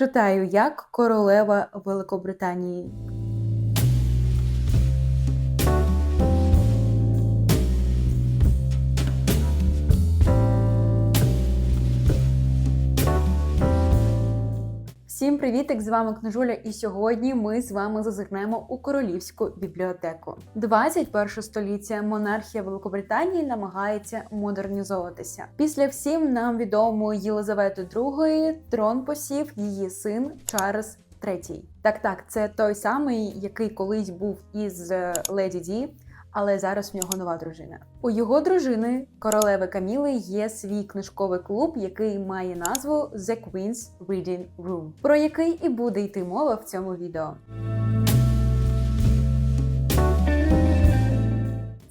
Читаю як королева Великобританії. Всім привітик! З вами Книжуля, і сьогодні ми з вами зазирнемо у королівську бібліотеку. 21 століття монархія Великобританії намагається модернізовуватися. Після всім нам відомої Єлизавети II трон посів її син Чарльз III. Так, так, це той самий, який колись був із е, Леді Ді. Але зараз в нього нова дружина. У його дружини, королеви Каміли, є свій книжковий клуб, який має назву The Queen's Reading Room, про який і буде йти мова в цьому відео.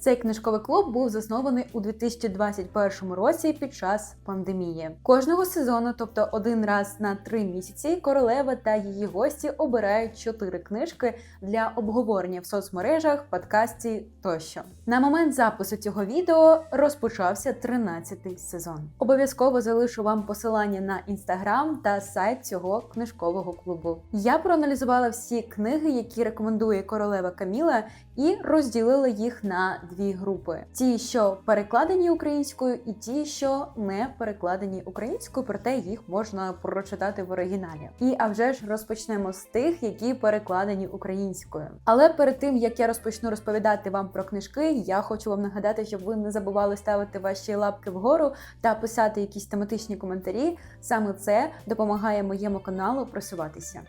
Цей книжковий клуб був заснований у 2021 році під час пандемії. Кожного сезону, тобто один раз на три місяці, королева та її гості обирають чотири книжки для обговорення в соцмережах, подкасті тощо. На момент запису цього відео розпочався 13-й сезон. Обов'язково залишу вам посилання на інстаграм та сайт цього книжкового клубу. Я проаналізувала всі книги, які рекомендує королева Каміла, і розділила їх на дві групи: ті, що перекладені українською, і ті, що не перекладені українською, проте їх можна прочитати в оригіналі. І а вже ж розпочнемо з тих, які перекладені українською. Але перед тим як я розпочну розповідати вам про книжки, я хочу вам нагадати, щоб ви не забували ставити ваші лапки вгору та писати якісь тематичні коментарі. Саме це допомагає моєму каналу просуватися.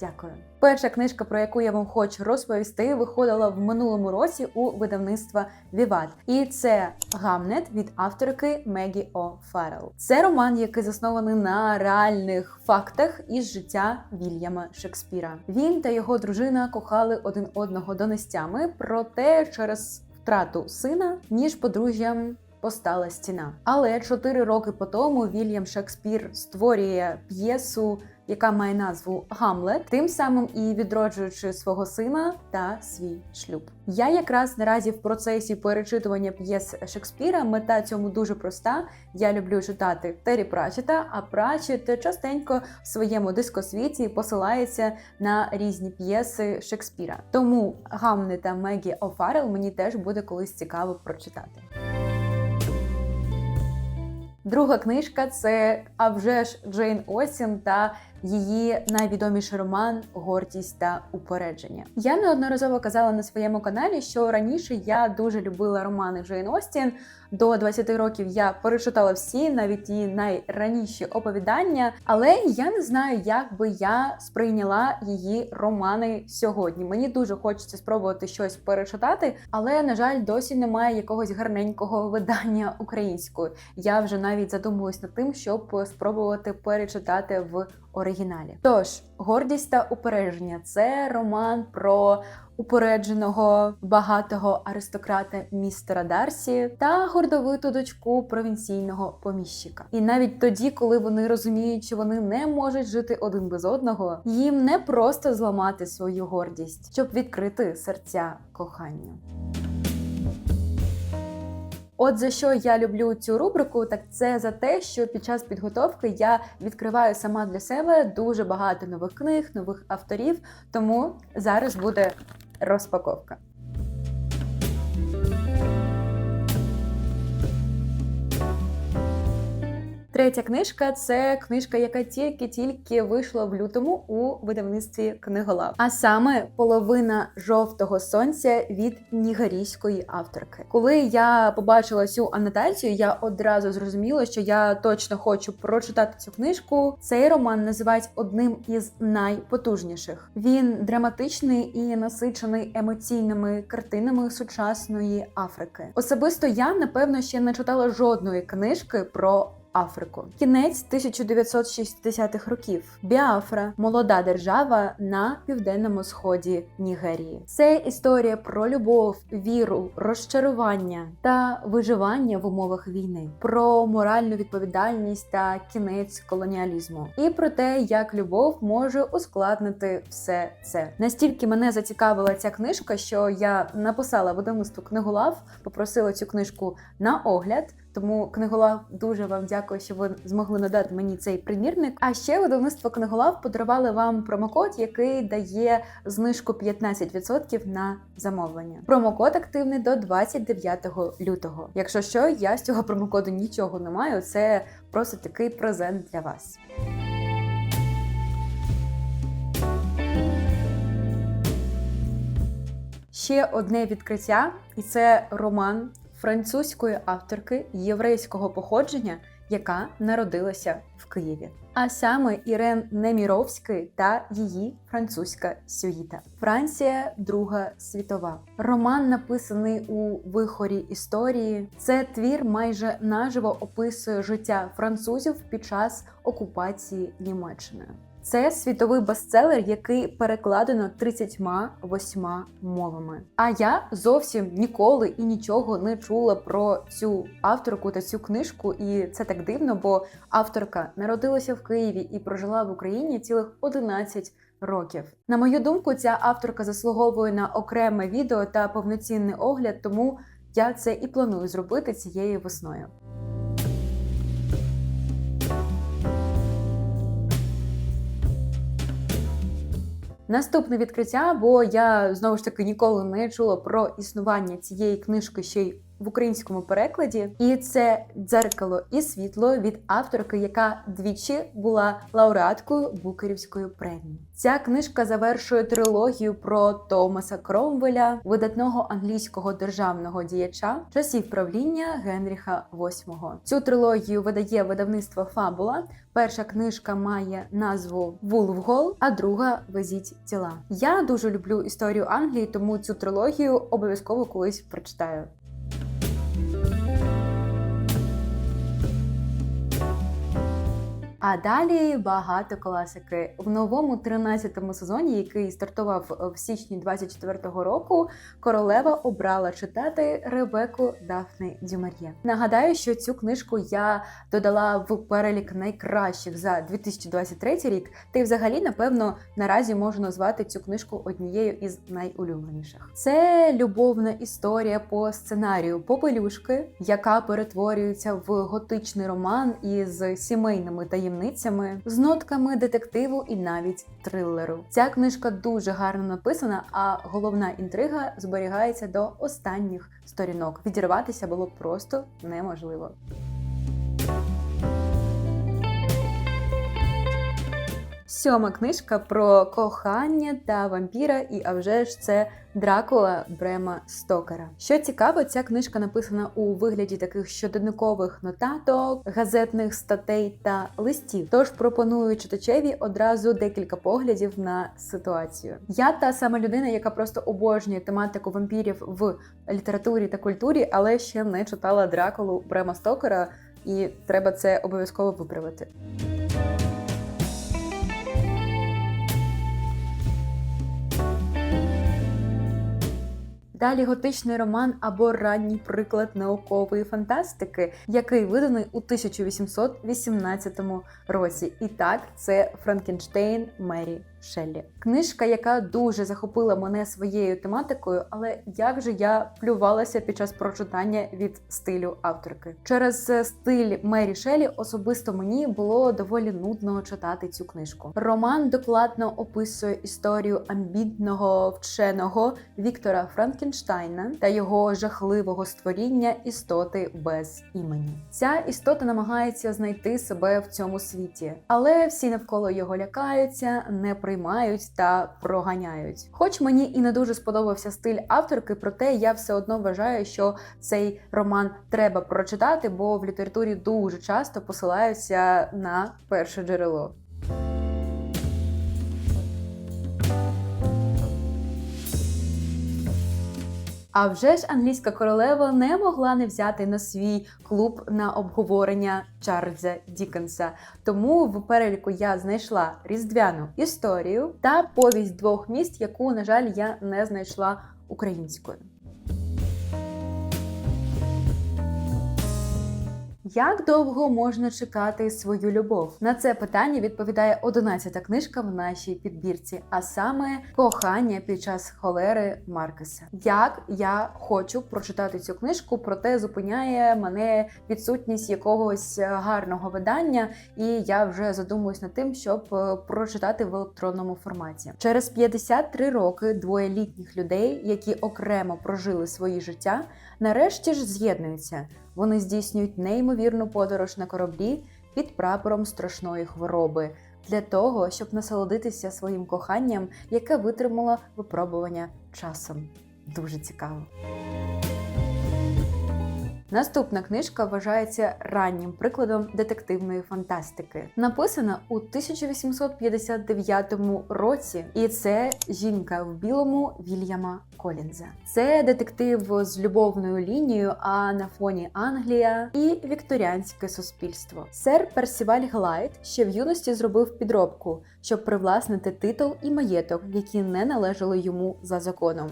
Дякую. Перша книжка, про яку я вам хочу розповісти, виходила в минулому році у видавництва Віват. І це Гамнет від авторки Мегі О. Фаррелл. Це роман, який заснований на реальних фактах із життя Вільяма Шекспіра. Він та його дружина кохали один одного донестями, проте через втрату сина ніж подружжям. Постала стіна. Але чотири роки по тому Вільям Шекспір створює п'єсу яка має назву Гамлет, тим самим і відроджуючи свого сина та свій шлюб. Я якраз наразі в процесі перечитування п'єс Шекспіра. Мета цьому дуже проста. Я люблю читати Террі Прачета, а Прачет частенько в своєму дискосвіті посилається на різні п'єси Шекспіра. Тому Гамлет та Мегі О'Фаррелл мені теж буде колись цікаво прочитати. Друга книжка це а вже ж Джейн Осін та її найвідоміший роман Гордість та упередження. Я неодноразово казала на своєму каналі, що раніше я дуже любила романи Джейн Остін. До 20 років я перечитала всі, навіть її найраніші оповідання, але я не знаю, як би я сприйняла її романи сьогодні. Мені дуже хочеться спробувати щось перечитати, але на жаль, досі немає якогось гарненького видання українською. Я вже навіть задумуюсь над тим, щоб спробувати перечитати в оригіналі. Тож, гордість та упередження це роман про упередженого багатого аристократа містера Дарсі та гордовиту дочку провінційного поміщика. І навіть тоді, коли вони розуміють, що вони не можуть жити один без одного, їм не просто зламати свою гордість, щоб відкрити серця коханню. От за що я люблю цю рубрику, так це за те, що під час підготовки я відкриваю сама для себе дуже багато нових книг, нових авторів. Тому зараз буде розпаковка. Третя книжка це книжка, яка тільки-тільки вийшла в лютому у видавництві книголав. А саме половина жовтого сонця від нігарійської авторки. Коли я побачила цю анотацію, я одразу зрозуміла, що я точно хочу прочитати цю книжку. Цей роман називають одним із найпотужніших. Він драматичний і насичений емоційними картинами сучасної Африки. Особисто я напевно ще не читала жодної книжки про Африку. Кінець 1960-х років. Біафра молода держава на південному сході Нігерії. Це історія про любов, віру, розчарування та виживання в умовах війни, про моральну відповідальність та кінець колоніалізму, і про те, як любов може ускладнити все це. Настільки мене зацікавила ця книжка, що я написала видавництву книголав, попросила цю книжку на огляд. Тому книголав дуже вам дякую, що ви змогли надати мені цей примірник. А ще видавництво книголав подарували вам промокод, який дає знижку 15% на замовлення. Промокод активний до 29 лютого. Якщо що, я з цього промокоду нічого не маю. Це просто такий презент для вас. Ще одне відкриття, і це роман французької авторки єврейського походження, яка народилася в Києві. А саме Ірен Неміровський та її французька сюїта. Франція, Друга світова. Роман написаний у вихорі історії. Це твір майже наживо описує життя французів під час окупації Німеччиною. Це світовий бестселер, який перекладено 38 мовами. А я зовсім ніколи і нічого не чула про цю авторку та цю книжку, і це так дивно, бо авторка народилася в Києві і прожила в Україні цілих 11 років. На мою думку, ця авторка заслуговує на окреме відео та повноцінний огляд, тому я це і планую зробити цією весною. Наступне відкриття, бо я знову ж таки ніколи не чула про існування цієї книжки ще й в українському перекладі, і це дзеркало і світло від авторки, яка двічі була лауреаткою Букерівської премії. Ця книжка завершує трилогію про Томаса Кромвеля, видатного англійського державного діяча часів правління Генріха VIII. Цю трилогію видає видавництво Фабула. Перша книжка має назву Вулфгол, а друга Везіть тіла. Я дуже люблю історію Англії, тому цю трилогію обов'язково колись прочитаю. А далі багато класики в новому 13-му сезоні, який стартував в січні 24-го року. Королева обрала читати Ребеку Дафни Дюмар'є. Нагадаю, що цю книжку я додала в перелік найкращих за 2023 рік. Та й взагалі, напевно, наразі можу назвати цю книжку однією із найулюбленіших. Це любовна історія по сценарію Попелюшки, яка перетворюється в готичний роман із сімейними таємницями таємницями, з нотками детективу і навіть трилеру. Ця книжка дуже гарно написана, а головна інтрига зберігається до останніх сторінок. Відірватися було просто неможливо. Сьома книжка про кохання та вампіра, і а вже ж це Дракула Брема Стокера. Що цікаво, ця книжка написана у вигляді таких щоденникових нотаток, газетних статей та листів. Тож пропоную читачеві одразу декілька поглядів на ситуацію. Я та сама людина, яка просто обожнює тематику вампірів в літературі та культурі, але ще не читала Дракулу Брема Стокера, і треба це обов'язково виправити. Далі готичний роман або ранній приклад наукової фантастики, який виданий у 1818 році. І так, це Франкенштейн Мері Шеллі. Книжка, яка дуже захопила мене своєю тематикою, але як же я плювалася під час прочитання від стилю авторки. Через стиль Мері Шеллі особисто мені було доволі нудно читати цю книжку. Роман докладно описує історію амбітного вченого Віктора Франкенштайна та його жахливого створіння істоти без імені. Ця істота намагається знайти себе в цьому світі, але всі навколо його лякаються, не приймають та проганяють. Хоч мені і не дуже сподобався стиль авторки, проте я все одно вважаю, що цей роман треба прочитати, бо в літературі дуже часто посилаються на перше джерело. А вже ж англійська королева не могла не взяти на свій клуб на обговорення Чарльза Дікенса. Тому в переліку я знайшла різдвяну історію та повість двох міст, яку, на жаль, я не знайшла українською. Як довго можна чекати свою любов? На це питання відповідає 11-та книжка в нашій підбірці, а саме кохання під час холери Маркеса. Як я хочу прочитати цю книжку, проте зупиняє мене відсутність якогось гарного видання, і я вже задумуюсь над тим, щоб е, прочитати в електронному форматі. Через 53 роки двоє літніх людей, які окремо прожили свої життя, нарешті ж з'єднуються. Вони здійснюють неймовірну подорож на кораблі під прапором страшної хвороби для того, щоб насолодитися своїм коханням, яке витримало випробування часом. Дуже цікаво. Наступна книжка вважається раннім прикладом детективної фантастики. Написана у 1859 році, і це жінка в білому Вільяма Колінза. Це детектив з любовною лінією, а на фоні Англія і вікторіанське суспільство. Сер Персіваль Глайд ще в юності зробив підробку, щоб привласнити титул і маєток, які не належали йому за законом.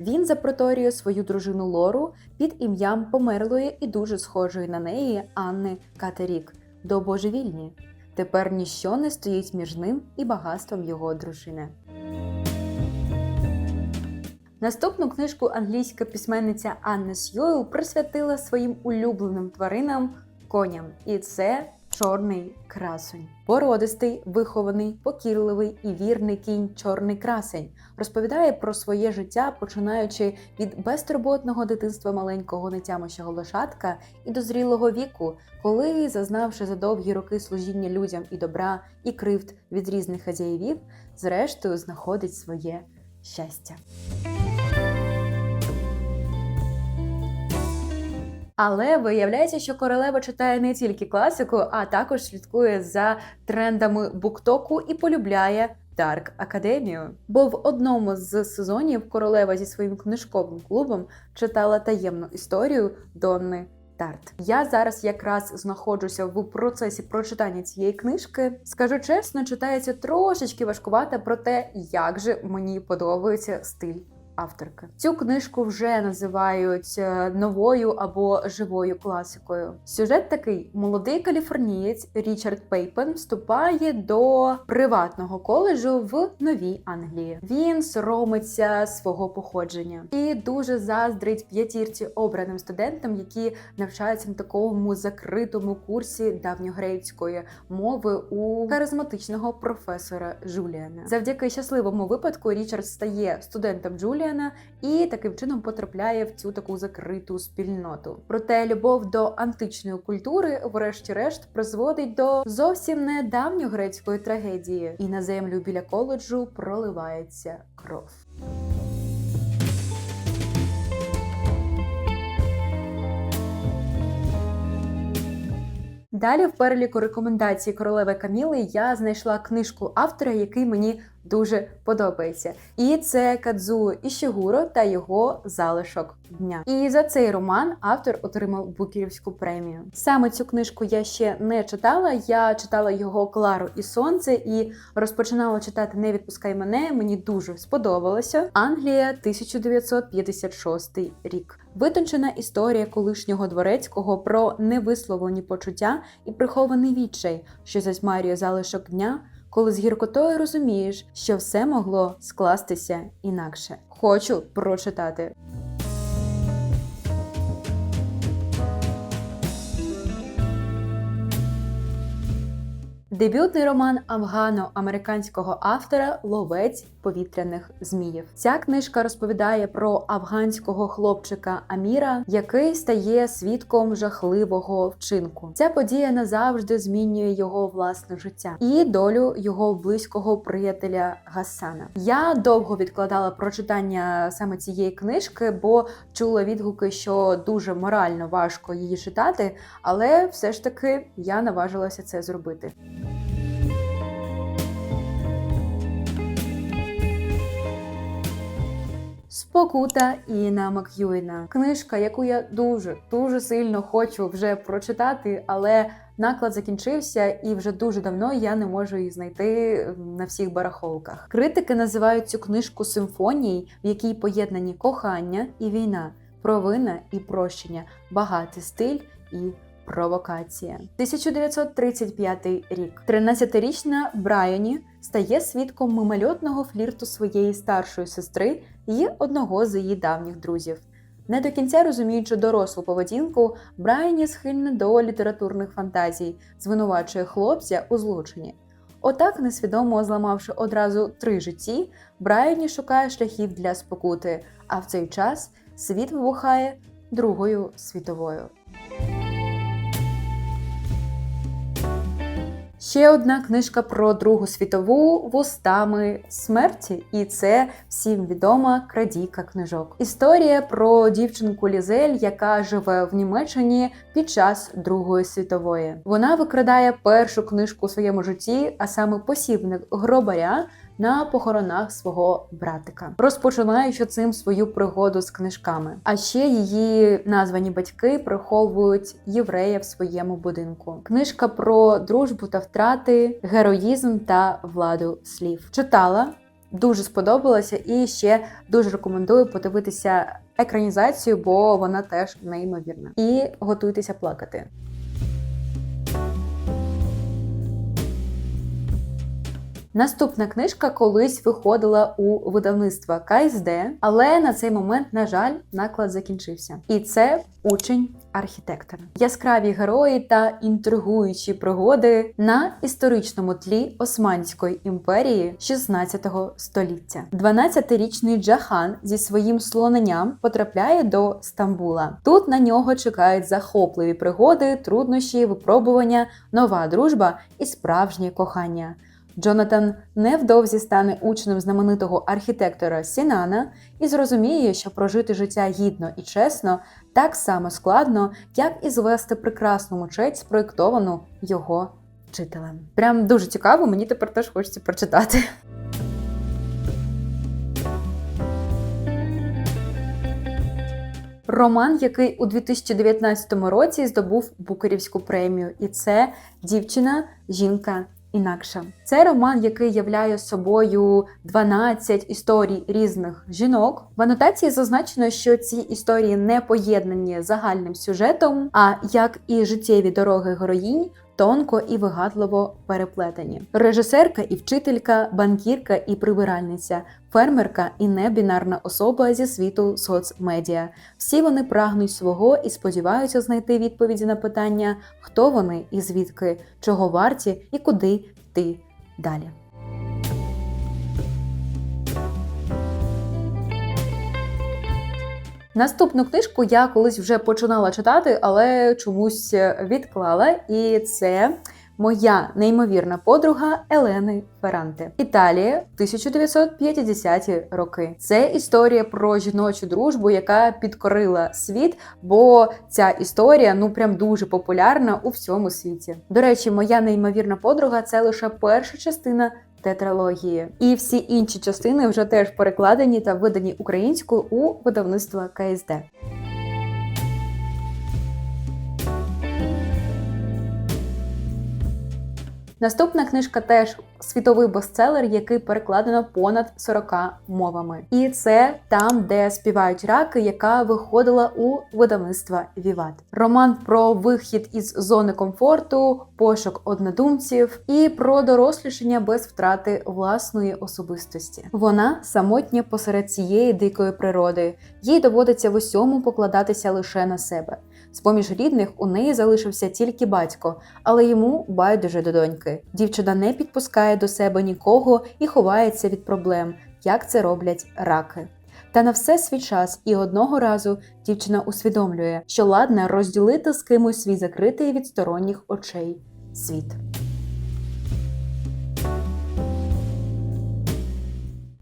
Він запроторює свою дружину Лору під ім'ям померлої і дуже схожої на неї Анни Катерік до божевільні. Тепер ніщо не стоїть між ним і багатством його дружини. Наступну книжку англійська письменниця Анна Сьюел присвятила своїм улюбленим тваринам коням, і це чорний красунь. Породистий, вихований, покірливий і вірний кінь чорний красень розповідає про своє життя, починаючи від безтурботного дитинства маленького нетямощого лошадка і до зрілого віку, коли, зазнавши за довгі роки служіння людям і добра, і кривд від різних хазяївів, зрештою знаходить своє щастя. Але виявляється, що королева читає не тільки класику, а також слідкує за трендами буктоку і полюбляє Дарк Академію. Бо в одному з сезонів королева зі своїм книжковим клубом читала таємну історію Донни Тарт. Я зараз якраз знаходжуся в процесі прочитання цієї книжки. Скажу чесно, читається трошечки важкувато, проте як же мені подобається стиль авторки. Цю книжку вже називають е, новою або живою класикою. Сюжет такий: молодий каліфорнієць Річард Пейпен вступає до приватного коледжу в Новій Англії. Він соромиться свого походження і дуже заздрить п'ятірці обраним студентам, які навчаються на такому закритому курсі давньогрецької мови у харизматичного професора Джуліана. Завдяки щасливому випадку Річард стає студентом Джуліана. Брайана і таким чином потрапляє в цю таку закриту спільноту. Проте любов до античної культури, врешті-решт, призводить до зовсім недавньої грецької трагедії, і на землю біля коледжу проливається кров. Далі в переліку рекомендацій королеви Каміли я знайшла книжку автора, який мені дуже подобається. І це Кадзу Ішігуро та його залишок дня. І за цей роман автор отримав Букерівську премію. Саме цю книжку я ще не читала. Я читала його Клару і Сонце і розпочинала читати Не відпускай мене. Мені дуже сподобалося. Англія, 1956 рік. Витончена історія колишнього дворецького про невисловлені почуття і прихований відчай, що засмарює залишок дня коли з гіркотою розумієш, що все могло скластися інакше. Хочу прочитати. Дебютний роман афгано-американського автора Ловець повітряних зміїв. Ця книжка розповідає про афганського хлопчика Аміра, який стає свідком жахливого вчинку. Ця подія назавжди змінює його власне життя і долю його близького приятеля Гасана. Я довго відкладала прочитання саме цієї книжки, бо чула відгуки, що дуже морально важко її читати, але все ж таки я наважилася це зробити. Спокута Іна Мак'юїна. Книжка, яку я дуже дуже сильно хочу вже прочитати, але наклад закінчився, і вже дуже давно я не можу її знайти на всіх барахолках. Критики називають цю книжку симфонії, в якій поєднані кохання і війна, провина і прощення, багатий стиль і провокація. 1935 рік. 13-річна Брайані стає свідком мимольотного флірту своєї старшої сестри і одного з її давніх друзів. Не до кінця розуміючи дорослу поведінку, Брайані схильна до літературних фантазій, звинувачує хлопця у злочині. Отак, несвідомо зламавши одразу три житті, Брайані шукає шляхів для спокути, а в цей час світ вибухає Другою світовою. Ще одна книжка про Другу світову вустами смерті, і це всім відома крадійка книжок. Історія про дівчинку Лізель, яка живе в Німеччині під час Другої світової. Вона викрадає першу книжку у своєму житті, а саме посібник гробаря. На похоронах свого братика, розпочинаючи цим свою пригоду з книжками. А ще її названі батьки приховують єврея в своєму будинку. Книжка про дружбу та втрати, героїзм та владу слів. Читала, дуже сподобалося, і ще дуже рекомендую подивитися екранізацію, бо вона теж неймовірна. І готуйтеся плакати. Наступна книжка колись виходила у видавництва КСД, але на цей момент, на жаль, наклад закінчився. І це учень архітектора. Яскраві герої та інтригуючі пригоди на історичному тлі Османської імперії 16 століття. 12-річний Джахан зі своїм слоненням потрапляє до Стамбула. Тут на нього чекають захопливі пригоди, труднощі, випробування, нова дружба і справжнє кохання. Джонатан невдовзі стане учнем знаменитого архітектора Сінана і зрозуміє, що прожити життя гідно і чесно так само складно, як і звести прекрасну мечеть, спроєктовану його вчителем. Прям дуже цікаво, мені тепер теж хочеться прочитати. Роман, який у 2019 році здобув Букерівську премію, і це дівчина, жінка інакша. Це роман, який являє собою 12 історій різних жінок. В анотації зазначено, що ці історії не поєднані загальним сюжетом, а як і життєві дороги героїнь. Тонко і вигадливо переплетені. Режисерка і вчителька, банкірка і прибиральниця, фермерка і небінарна особа зі світу соцмедіа. Всі вони прагнуть свого і сподіваються знайти відповіді на питання, хто вони і звідки, чого варті і куди йти далі. Наступну книжку я колись вже починала читати, але чомусь відклала. І це моя неймовірна подруга Елени Феранте. Італія, 1950-ті роки. Це історія про жіночу дружбу, яка підкорила світ, бо ця історія ну прям дуже популярна у всьому світі. До речі, моя неймовірна подруга це лише перша частина тетралогії. І всі інші частини вже теж перекладені та видані українською у видавництво КСД. Наступна книжка теж світовий бестселер, який перекладено понад 40 мовами. І це там, де співають раки, яка виходила у видавництва Віват. Роман про вихід із зони комфорту, пошук однодумців і про дорослішання без втрати власної особистості. Вона самотня посеред цієї дикої природи. Їй доводиться в усьому покладатися лише на себе. З поміж рідних у неї залишився тільки батько, але йому байдуже до доньки. Дівчина не підпускає до себе нікого і ховається від проблем, як це роблять раки. Та на все свій час і одного разу дівчина усвідомлює, що ладна розділити з кимось свій закритий від сторонніх очей світ.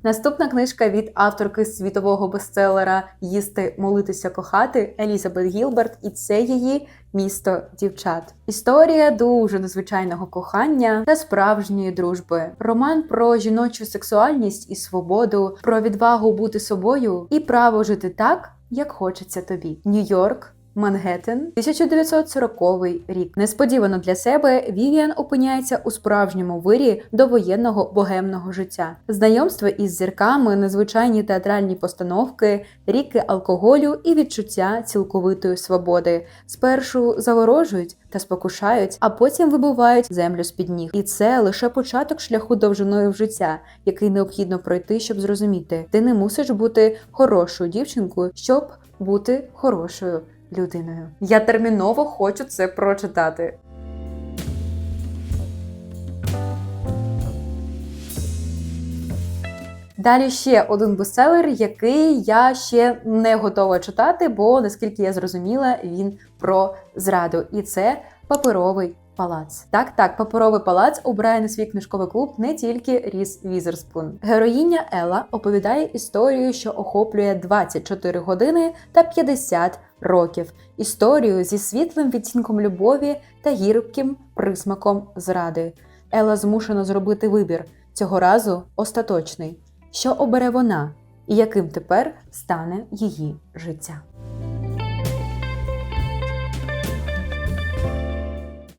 Наступна книжка від авторки світового бестселера Їсти, молитися, кохати Елізабет Гілберт, і це її місто дівчат. Історія дуже незвичайного кохання та справжньої дружби. Роман про жіночу сексуальність і свободу, про відвагу бути собою і право жити так, як хочеться тобі. Нью-Йорк. Мангеттен, 1940 рік. Несподівано для себе Вівіан опиняється у справжньому вирі довоєнного богемного життя. Знайомство із зірками, незвичайні театральні постановки, ріки алкоголю і відчуття цілковитої свободи. Спершу заворожують та спокушають, а потім вибивають землю з під ніг. І це лише початок шляху довжиною в життя, який необхідно пройти, щоб зрозуміти. Ти не мусиш бути хорошою дівчинкою, щоб бути хорошою людиною. Я терміново хочу це прочитати. Далі ще один бестселер, який я ще не готова читати, бо наскільки я зрозуміла, він про зраду. І це паперовий палац. Так, так, паперовий палац обирає на свій книжковий клуб не тільки Ріс Візерспун. Героїня Ела оповідає історію, що охоплює 24 години та 50 років. Історію зі світлим відтінком любові та гірким присмаком зради. Ела змушена зробити вибір цього разу остаточний. Що обере вона, і яким тепер стане її життя?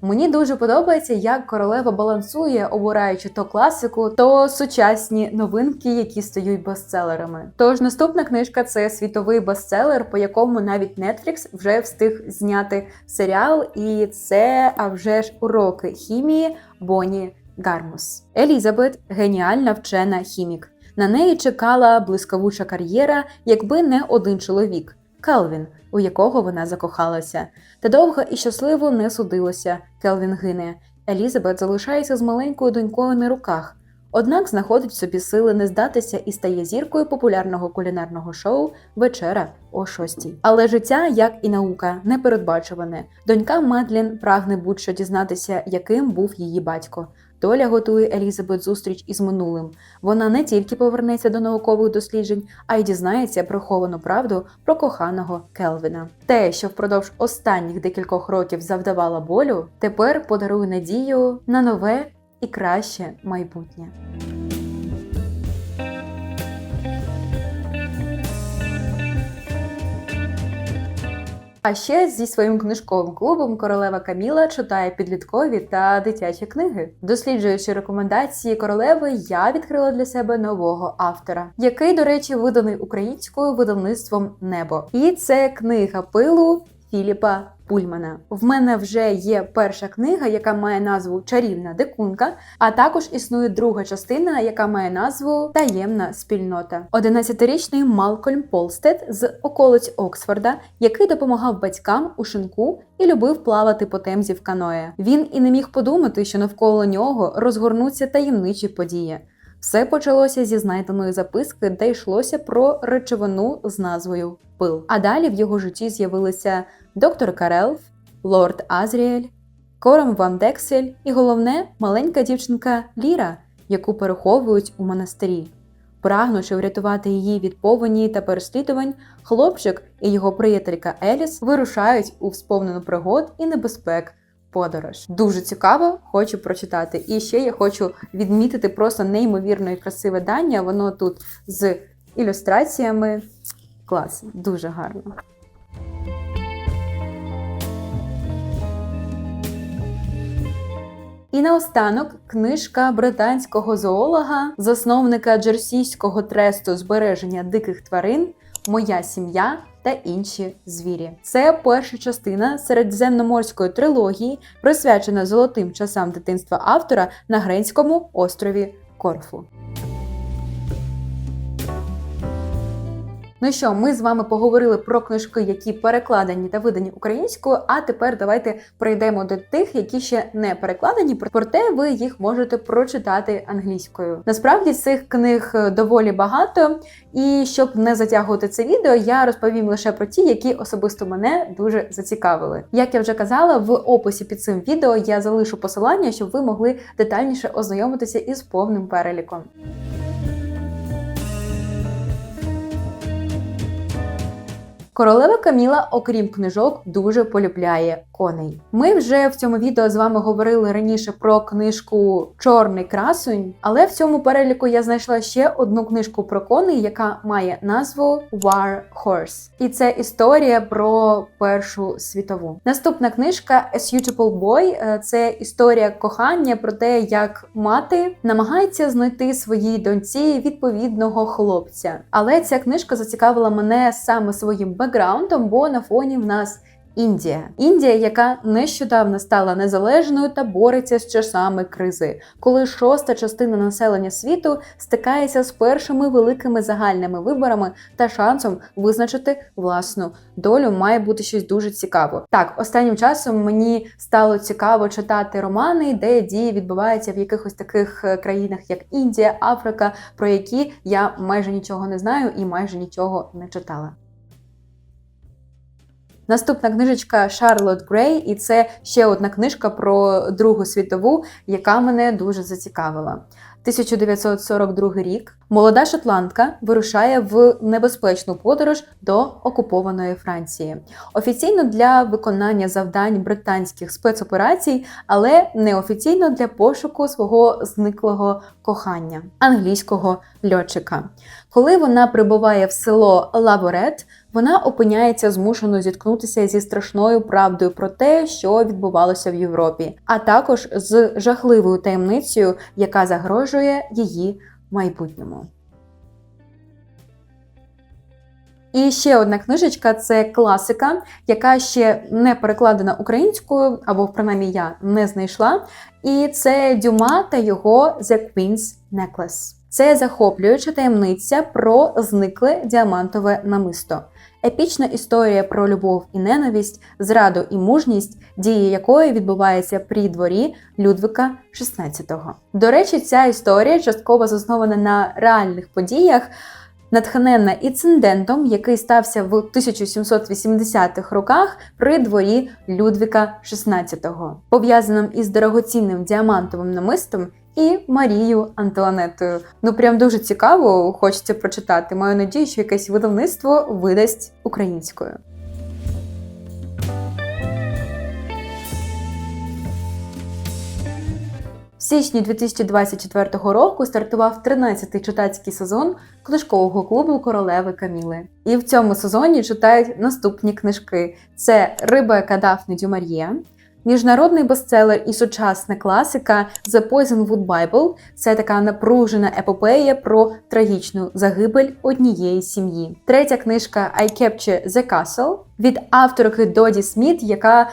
Мені дуже подобається, як королева балансує, обираючи то класику, то сучасні новинки, які стають бестселерами. Тож наступна книжка це світовий бестселер, по якому навіть Netflix вже встиг зняти серіал, і це а вже ж уроки хімії Бонні Гармус. Елізабет геніальна вчена хімік. На неї чекала блискавуча кар'єра, якби не один чоловік Келвін, у якого вона закохалася. Та довго і щасливо не судилося. Келвін гине. Елізабет залишається з маленькою донькою на руках. Однак знаходить собі сили не здатися і стає зіркою популярного кулінарного шоу Вечера о шостій. Але життя, як і наука, непередбачуване. Донька Мадлін прагне будь-що дізнатися, яким був її батько. Доля готує Елізабет зустріч із минулим. Вона не тільки повернеться до наукових досліджень, а й дізнається приховану правду про коханого Келвіна. Те, що впродовж останніх декількох років завдавала болю, тепер подарує надію на нове і краще майбутнє. А ще зі своїм книжковим клубом королева Каміла читає підліткові та дитячі книги. Досліджуючи рекомендації королеви, я відкрила для себе нового автора, який, до речі, виданий українською видавництвом Небо. І це книга пилу Філіпа Пульмана. В мене вже є перша книга, яка має назву Чарівна дикунка, а також існує друга частина, яка має назву Таємна спільнота. 11-річний Малкольм Полстед з околиць Оксфорда, який допомагав батькам у шинку і любив плавати по темзі в каное. Він і не міг подумати, що навколо нього розгорнуться таємничі події. Все почалося зі знайденої записки, де йшлося про речовину з назвою пил. А далі в його житті з'явилися доктор Карелф, лорд Азріель, Кором Ван Дексель і головне маленька дівчинка Ліра, яку переховують у монастирі. Прагнучи врятувати її від повені та переслідувань, хлопчик і його приятелька Еліс вирушають у сповнену пригод і небезпек подорож. Дуже цікаво, хочу прочитати. І ще я хочу відмітити просто неймовірно і красиве дання. Воно тут з ілюстраціями. Клас, дуже гарно. І наостанок книжка британського зоолога, засновника джерсійського тресту збереження диких тварин Моя сім'я та інші звірі. Це перша частина середземноморської трилогії, присвячена золотим часам дитинства автора на Гренському острові Корфу. Ну що, ми з вами поговорили про книжки, які перекладені та видані українською. А тепер давайте прийдемо до тих, які ще не перекладені, проте ви їх можете прочитати англійською. Насправді цих книг доволі багато, і щоб не затягувати це відео, я розповім лише про ті, які особисто мене дуже зацікавили. Як я вже казала, в описі під цим відео я залишу посилання, щоб ви могли детальніше ознайомитися із повним переліком. Королева Каміла, окрім книжок, дуже полюбляє коней. Ми вже в цьому відео з вами говорили раніше про книжку Чорний красунь, але в цьому переліку я знайшла ще одну книжку про коней, яка має назву War Horse. І це історія про Першу світову. Наступна книжка A Suitable Boy е, це історія кохання про те, як мати намагається знайти своїй доньці відповідного хлопця. Але ця книжка зацікавила мене саме своїм бекграундом, бо на фоні в нас. Індія, Індія, яка нещодавно стала незалежною та бореться з часами кризи, коли шоста частина населення світу стикається з першими великими загальними виборами та шансом визначити власну долю, має бути щось дуже цікаво. Так, останнім часом мені стало цікаво читати романи, де дії відбуваються в якихось таких е, країнах, як Індія, Африка, про які я майже нічого не знаю і майже нічого не читала. Наступна книжечка Шарлот Грей, і це ще одна книжка про Другу світову, яка мене дуже зацікавила. 1942 рік молода шотландка вирушає в небезпечну подорож до окупованої Франції. Офіційно для виконання завдань британських спецоперацій, але неофіційно для пошуку свого зниклого кохання англійського льотчика. Коли вона прибуває в село Лаворет, вона опиняється змушеною зіткнутися зі страшною правдою про те, що відбувалося в Європі, а також з жахливою таємницею, яка загрожує її майбутньому. І ще одна книжечка це класика, яка ще не перекладена українською, або принаймні я не знайшла. І це Дюма та його The Queen's Necklace. Це захоплююча таємниця про зникле діамантове намисто. Епічна історія про любов і ненависть, зраду і мужність, дії якої відбувається при дворі Людвика XVI. До речі, ця історія частково заснована на реальних подіях. Натхненна інцидентом, який стався в 1780-х роках при дворі Людвіка XVI, пов'язаним із дорогоцінним діамантовим намистом і Марію Антуанетою. Ну прям дуже цікаво, хочеться прочитати. Маю надію, що якесь видавництво видасть українською. В січні 2024 року стартував 13-й читацький сезон книжкового клубу королеви Каміли. І в цьому сезоні читають наступні книжки: це Риба Кадафни Дюмар'є, Міжнародний бестселер і сучасна класика The Poisonwood Bible – це така напружена епопея про трагічну загибель однієї сім'ї. Третя книжка I Capture the Castle від авторки Доді Сміт, яка е,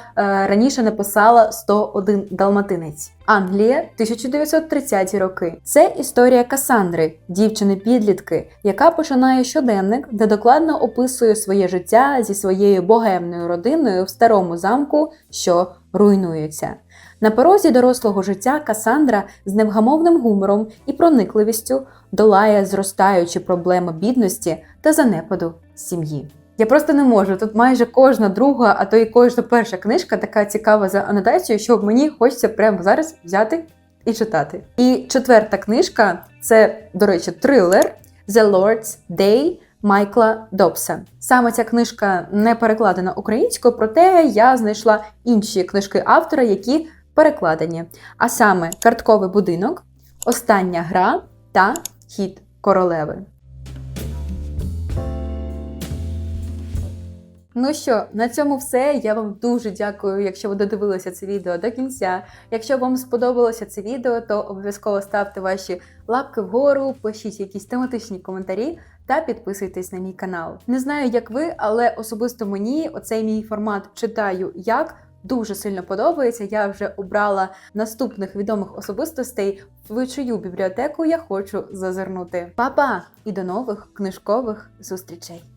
раніше написала 101 Далматинець. Англія, 1930 роки. Це історія Касандри, дівчини-підлітки, яка починає щоденник, де докладно описує своє життя зі своєю богемною родиною в старому замку, що руйнується. На порозі дорослого життя Касандра з невгамовним гумором і проникливістю долає зростаючі проблеми бідності та занепаду сім'ї. Я просто не можу. Тут майже кожна друга, а то і кожна перша книжка така цікава за анотацією, що мені хочеться прямо зараз взяти і читати. І четверта книжка це, до речі, трилер The Lord's Day Майкла Добса. Саме ця книжка не перекладена українською, проте я знайшла інші книжки автора, які перекладені. А саме картковий будинок, остання гра та хід королеви. Ну що, на цьому все. Я вам дуже дякую, якщо ви додивилися це відео до кінця. Якщо вам сподобалося це відео, то обов'язково ставте ваші лапки вгору, пишіть якісь тематичні коментарі та підписуйтесь на мій канал. Не знаю, як ви, але особисто мені оцей мій формат читаю як. Дуже сильно подобається. Я вже обрала наступних відомих особистостей в чию бібліотеку я хочу зазирнути. Па-па! і до нових книжкових зустрічей!